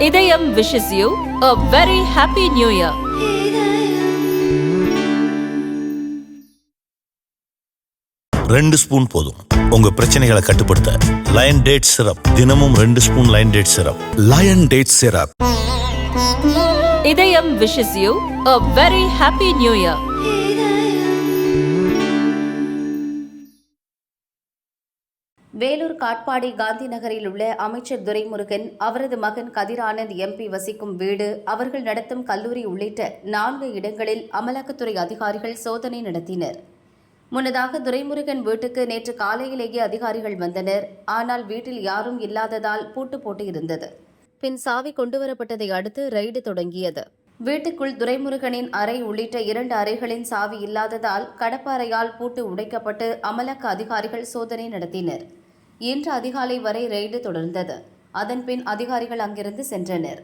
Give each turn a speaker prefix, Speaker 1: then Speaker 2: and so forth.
Speaker 1: இதயம் wishes you a very happy new year.
Speaker 2: ரெண்டு spoon போதும் உங்க பிரச்சனைகளை கட்டுப்படுத்த லயன் டேட் சிரப் தினமும் ரெண்டு spoon lion date syrup
Speaker 3: lion date syrup
Speaker 1: இதயம் wishes you a very happy new year.
Speaker 4: Vellore Katpadi Gandhi நகரில் உள்ள அமைச்சர் துரைமுருகன் அவரது மகன் கதிரானந்த் எம்பி வசிக்கும் வீடு அவர்கள் நடத்தும் கல்லூரி உள்ளிட்ட நான்கு இடங்களில் அமலாக்கத்துறை அதிகாரிகள் சோதனை நடத்தினர். முன்னதாக துரைமுருகன் வீட்டுக்கு நேற்று காலையிலேயே அதிகாரிகள் வந்தனர். ஆனால் வீட்டில் யாரும் இல்லாததால் பூட்டு போட்டு இருந்தது பின் சாவி கொண்டுவரப்பட்டதை அடுத்து ரெய்டு தொடங்கியது. வீட்டுக்குள் துரைமுருகனின் அறை உள்ளிட்ட இரண்டு அறைகளின் சாவி இல்லாததால் கடப்பாறையால் பூட்டு உடைக்கப்பட்டு அமலாக்க அதிகாரிகள் சோதனை நடத்தினர். இன்று அதிகாலை வரை ரெய்டு தொடர்ந்தது. அதன்பின் அதிகாரிகள் அங்கிருந்து சென்றனர்.